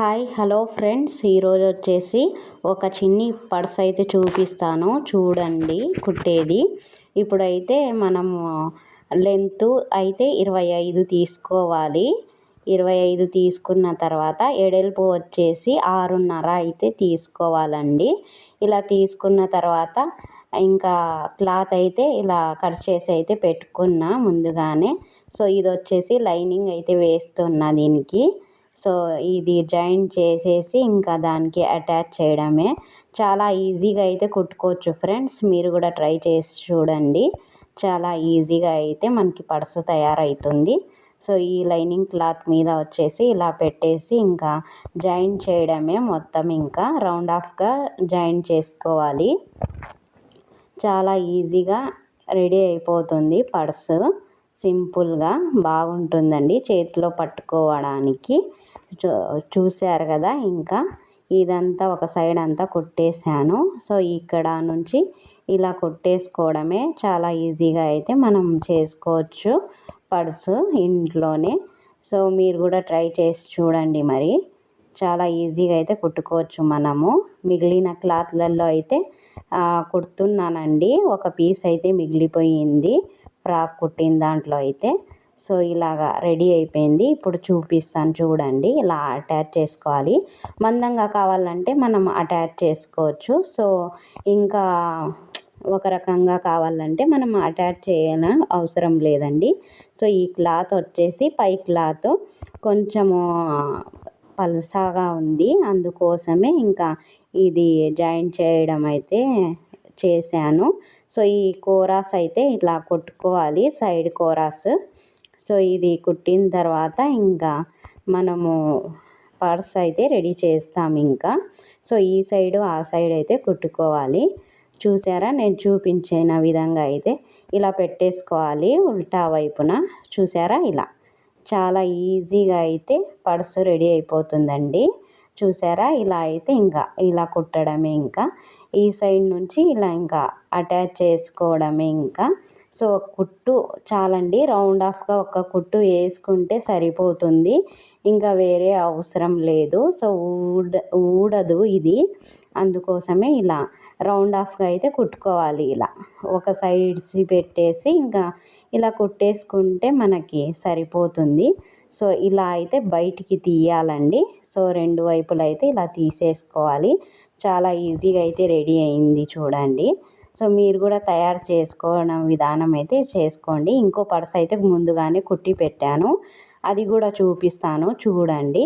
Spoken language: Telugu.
Hi hello friends. ఈరోజు వచ్చేసి ఒక చిన్ని పర్స్ అయితే చూపిస్తాను. చూడండి కుట్టేది. ఇప్పుడైతే మనము లెంత్ అయితే ఇరవై ఐదు తీసుకోవాలి. ఇరవై ఐదు తీసుకున్న తర్వాత ఎడల్పు వచ్చేసి ఆరున్నర అయితే తీసుకోవాలండి. ఇలా తీసుకున్న తర్వాత ఇంకా క్లాత్ అయితే ఇలా కట్ చేసి అయితే పెట్టుకున్నా ముందుగానే. సో ఇది వచ్చేసి లైనింగ్ అయితే వేస్తున్నా దీనికి. సో ఇది జాయిన్ చేసేసి ఇంకా దానికి అటాచ్ చేయడమే. చాలా ఈజీగా అయితే కుట్టుకోవచ్చు ఫ్రెండ్స్. మీరు కూడా ట్రై చేసి చూడండి. చాలా ఈజీగా అయితే మనకి పర్సు తయారవుతుంది సో ఈ లైనింగ్ క్లాత్ మీద వచ్చేసి ఇలా పెట్టేసి ఇంకా జాయిన్ చేయడమే మొత్తం ఇంకా రౌండ్ ఆఫ్గా జాయిన్ చేసుకోవాలి. చాలా ఈజీగా రెడీ అయిపోతుంది పర్సు. సింపుల్గా బాగుంటుందండి చేతిలో పట్టుకోవడానికి. చూశారు కదా ఇంకా. ఇదంతా ఒక సైడ్ అంతా కొట్టేశాను. సో ఇక్కడ నుంచి ఇలా కొట్టేసుకోవడమే చాలా ఈజీగా అయితే మనం చేసుకోవచ్చు పర్సు ఇంట్లోనే. సో మీరు కూడా ట్రై చేసి చూడండి మరి. చాలా ఈజీగా అయితే కుట్టుకోవచ్చు మనము. మిగిలిన క్లాత్లలో అయితే కుడుతున్నానండి. ఒక పీస్ అయితే మిగిలిపోయింది. ఫ్రాక్ కుట్టిన దాంట్లో అయితే. సో ఇలాగా రెడీ అయిపోయింది. ఇప్పుడు చూపిస్తాను చూడండి. ఇలా అటాచ్ చేసుకోవాలి. మందంగా కావాలంటే మనం అటాచ్ చేసుకోవచ్చు. సో ఇంకా ఒక రకంగా కావాలంటే మనం అటాచ్ చేయన అవసరం లేదండి. సో ఈ క్లాత్ వచ్చేసి పై క్లాత్. కొంచెము పలసాగా ఉంది. అందుకోసమే ఇంకా ఇది జాయిన్ చేయడం అయితే చేశాను. సో ఈ కోరాస్ అయితే ఇలా కొట్టుకోవాలి. సైడ్ కోరాస్. సో ఇది కుట్టిన తర్వాత ఇంకా మనము పర్స్ అయితే రెడీ చేస్తాం ఇంకా. సో ఈ సైడు ఆ సైడ్ అయితే కుట్టుకోవాలి. చూసారా? నేను చూపించిన విధంగా అయితే ఇలా పెట్టేసుకోవాలి ఉల్టా వైపున. చూసారా? ఇలా. చాలా ఈజీగా అయితే పర్సు రెడీ అయిపోతుందండి. చూసారా? ఇలా అయితే ఇంకా ఇలా కుట్టడమే ఇంకా. ఈ సైడ్ నుంచి ఇలా ఇంకా అటాచ్ చేసుకోవడమే ఇంకా. సో కుట్టు చాలండి. రౌండ్ ఆఫ్గా ఒక కుట్టు వేసుకుంటే సరిపోతుంది. ఇంకా వేరే అవసరం లేదు. సో ఊడ ఊడదు ఇది. అందుకోసమే ఇలా రౌండ్ ఆఫ్గా అయితే కుట్టుకోవాలి ఇలా. ఒక సైడ్స్ పెట్టేసి ఇంకా ఇలా కుట్టేసుకుంటే మనకి సరిపోతుంది. సో ఇలా అయితే బయటికి తీయాలండి. సో రెండు వైపులు అయితే ఇలా తీసేసుకోవాలి. చాలా ఈజీగా అయితే రెడీ అయింది చూడండి. సో మీరు కూడా తయారు చేసుకోవడం విధానం అయితే చేసుకోండి. ఇంకో పర్స్ అయితే ముందుగానే కుట్టి పెట్టాను. అది కూడా చూపిస్తాను. చూడండి.